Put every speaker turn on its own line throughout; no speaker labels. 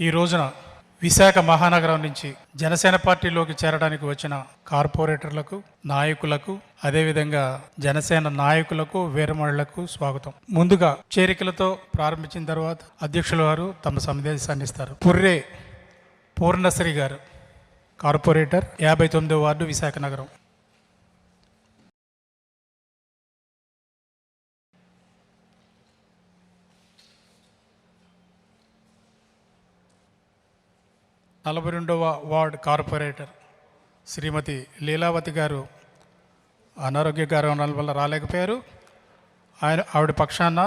ఈ రోజున విశాఖ మహానగరం నుంచి జనసేన పార్టీలోకి చేరడానికి వచ్చిన కార్పొరేటర్లకు నాయకులకు అదేవిధంగా జనసేన నాయకులకు వీరమణులకు స్వాగతం. ముందుగా చేరికలతో ప్రారంభించిన తర్వాత అధ్యక్షుల వారు తమ సందేశాన్ని ఇస్తారు. పుర్రే పూర్ణశ్రీ గారు కార్పొరేటర్ యాభై తొమ్మిదో వార్డు విశాఖ నగరం. నలభై రెండవ వార్డ్ కార్పొరేటర్ శ్రీమతి లీలావతి గారు అనారోగ్య కారణాల వల్ల రాలేకపోయారు. ఆయన ఆవిడ పక్షాన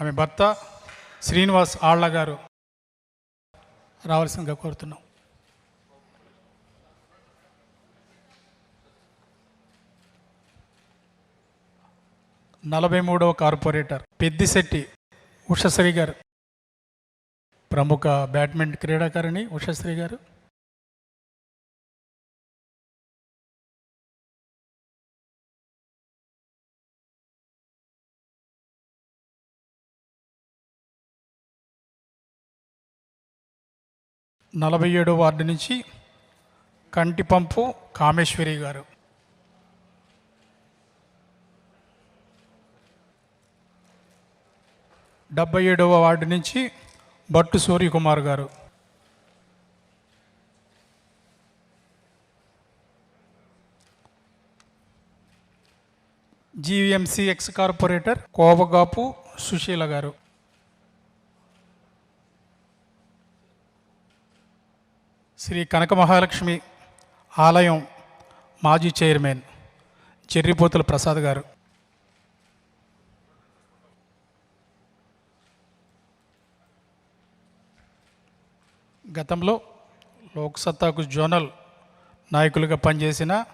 ఆమె భర్త శ్రీనివాస్ ఆళ్ళ గారు రావాల్సిందిగా కోరుతున్నాం. నలభై మూడవ కార్పొరేటర్ పెద్దిశెట్టి ఉషశ్రీ గారు ప్రముఖ బ్యాడ్మింటన్ క్రీడాకారిణి ఉషాశ్రీ గారు. నలభై ఏడో వార్డు నుంచి కంటిపంపు కామేశ్వరి గారు. డెబ్బై ఏడవ వార్డు నుంచి Bhattu Suryakumar garu. GVMC ex corporator Kovagapu Sushila garu. Shri Kanaka Mahalakshmi ఆలయం మాజీ చైర్మన్ చెర్రిపోతుల ప్రసాద్ గారు. గతంలో లోక్సత్తాకు జోనల్ నాయకులుగా పనిచేసిన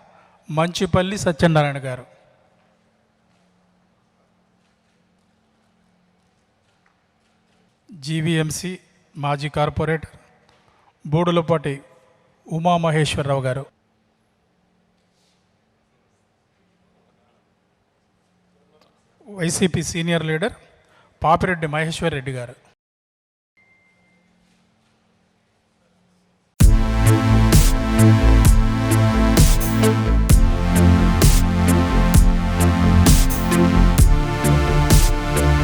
మంచిపల్లి సత్యనారాయణ గారు. జీవీఎంసీ మాజీ corporator Budulapati Umamaheswararao garu. YCP senior leader Papireddy Maheshwar Reddy garu.